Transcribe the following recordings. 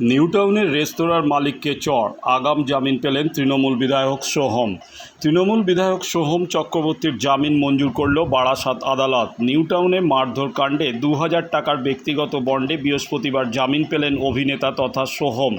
নিউটাউনের রেস্তোরাঁর মালিককে চর। আগাম জামিন পেলেন তৃণমূল বিধায়ক সোহম। তৃণমূল বিধায়ক সোহম চক্রবর্তীর জামিন মঞ্জুর করল বারাসাত আদালত। নিউটাউনে মারধর কাণ্ডে দু হাজার টাকার ব্যক্তিগত বন্ডে বৃহস্পতিবার জামিন পেলেন অভিনেতা তথা সোহম।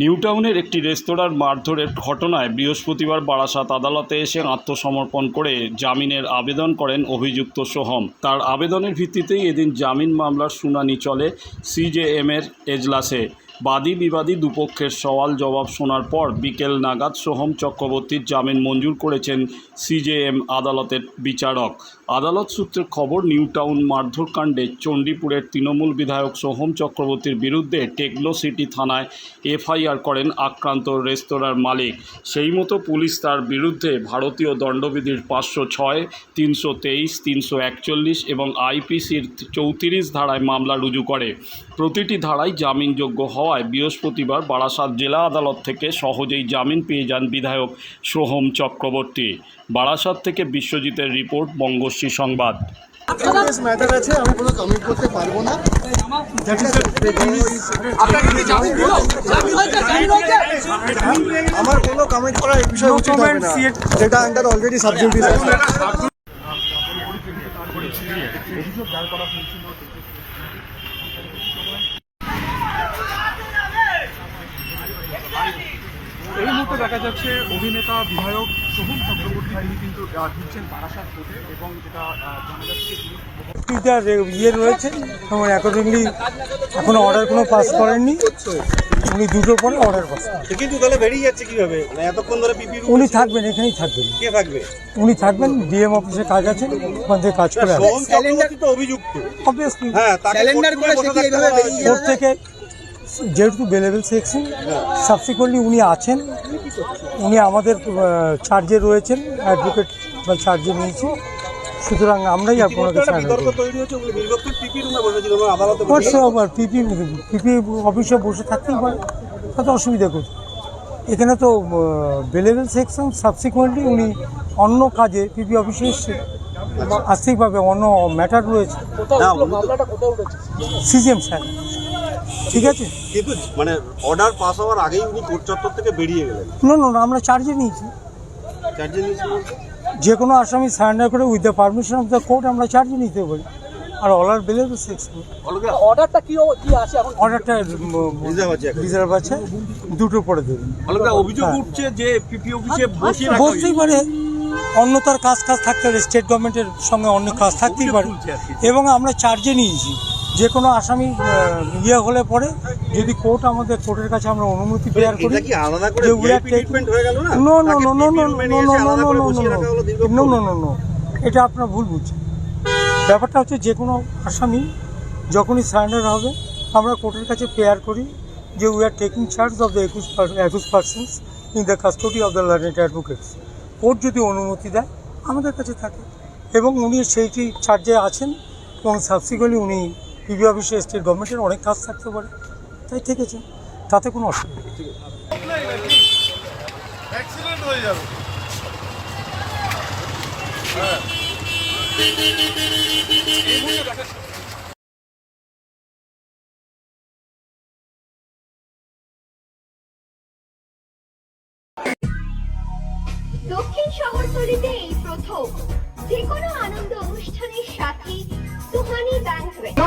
নিউটাউনের একটি রেস্তোরাঁর মারধরের ঘটনায় বৃহস্পতিবার বারাসাত আদালতে এসে আত্মসমর্পণ করে জামিনের আবেদন করেন অভিযুক্ত সোহম। তার আবেদনের ভিত্তিতেই এদিন জামিন মামলার শুনানি চলে সিজেএমের এজলাসে। বাদী বিবাদী দুপক্ষের সওয়াল জবাব শোনার পর বিকেল নাগাদ সোহম চক্রবর্তীর জামিন মঞ্জুর করেছেন সিজেএম আদালতের বিচারক। আদালত সূত্রে খবর, নিউটাউন মারধর কাণ্ডে চণ্ডীপুরের তৃণমূল বিধায়ক সোহম চক্রবর্তীর বিরুদ্ধে টেকলো সিটি থানায় এফআইআর করেন আক্রান্ত রেস্তোরাঁর মালিক। সেই মতো পুলিশ তার বিরুদ্ধে ভারতীয় দণ্ডবিধির পাঁচশো ছয়, তিনশো তেইশ, তিনশো একচল্লিশ এবং আইপিসির চৌত্রিশ ধারায় মামলা রুজু করে। প্রতিটি ধারায় জামিনযোগ্য হওয়ায় বৃহস্পতিবার বারাসাত জেলা আদালত থেকে সহজেই জামিন পেয়ে যান বিধায়ক সোহম চক্রবর্তী বারাসাত থেকে বিশ্বজিতের রিপোর্ট বঙ্গশ্রী সংবাদ মুহূর্তে দেখা যাচ্ছে অভিনেতা বিধায়ক সোহম চক্রবর্তী তিনি কিন্তু ঢুকছেন বারাসাত কোর্টে এবং যেটা জানা যাচ্ছে ইয়ে রয়েছে এবং অ্যাকর্ডিংলি এখনও অর্ডার কোনো পাস করেননি। উনি দুটোর পরে অর্ডার পাস কিন্তু তাহলে বেরিয়ে যাচ্ছে কীভাবে? মানে এতক্ষণ ধরে পিপি উনি থাকবেন এখানেই থাকবেন। কে থাকবে? উনি থাকবেন ডিএম অফিসে কাজ আছে ওখান থেকে কাজ করে সোহম চক্রবর্তী তো অভিযুক্ত। অবভিয়াসলি হ্যাঁ ক্যালেন্ডার করে থেকে যেহেতু বেলেবেল সেকশন সাবসিকুয়েন্টলি উনি আছেন। উনি আমাদের চার্জে রয়েছেন অ্যাডভোকেট বা চার্জে নিয়েছি সুতরাং আমরাই কাছে এবং আদালতে বসে হোয়াটস আবার পিপি পিপি অফিসে বসে থাকতেই পারে। তাতে অসুবিধা কোথায়? এখানে তো বেলেবেল সেকশন সাবসিকুয়েন্টলি উনি অন্য কাজে পিপি অফিসে এসছে আসতেই পারবে অন্য ম্যাটার রয়েছে। CGM sir. ঠিক আছে? কিন্তু মানে অর্ডার পাস হওয়ার আগেই উনি কোর্ট চত্বর থেকে বেরিয়ে গেলেন। না না না, আমরা চার্জে নিয়েছি। চার্জে বলতে? যে কোনো আসামি সারেন্ডার করে with the permission of the court আমরা চার্জে নিতে পারি। আর অলার বেলেবেল সেকশন অর্ডারটা কি কি আছে এখন? অর্ডারটা Reserve আছে রিজার্ভ আছে। দুটো পরে দেবেন। অভিযোগ হ্যাঁ। উঠছে যে পিপি অফিসে বসে বলতেই পারে অন্য তার কাজ কাজ থাকতে পারে স্টেট গভর্নমেন্টের সঙ্গে অন্য কাজ থাকতেই পারে। এবং আমরা চার্জে নিয়েছি। যে কোনো আসামি ইয়ে হলে পরে যদি কোর্ট আমাদের কোর্টের কাছে আমরা অনুমতি বেয়ার করি না? করে no, বসিয়ে no, রাখা হলো no, দীর্ঘক্ষণ। no, no, no, no. এটা আপনার ভুল বুঝছেন ব্যাপারটা হচ্ছে যে কোনো আসামি যখনই সারেন্ডার হবে আমরা কোর্টের কাছে পেয়ার করি যে we are taking charge of the একুশ একুশ persons in the custody of the learned advocates court যদি অনুমতি দেয় আমাদের কাছে থাকে এবং উনি সেইটি চার্জে আছেন এবং সাবসিকুয়েন্টলি উনি পিবি অফিসে স্টেট গভর্নমেন্টের অনেক কাজ থাকতে পারে। তাই থেকেছেন তাতে কোনো অসুবিধা নেই। দক্ষিণ শহরতলিতে এই প্রথম।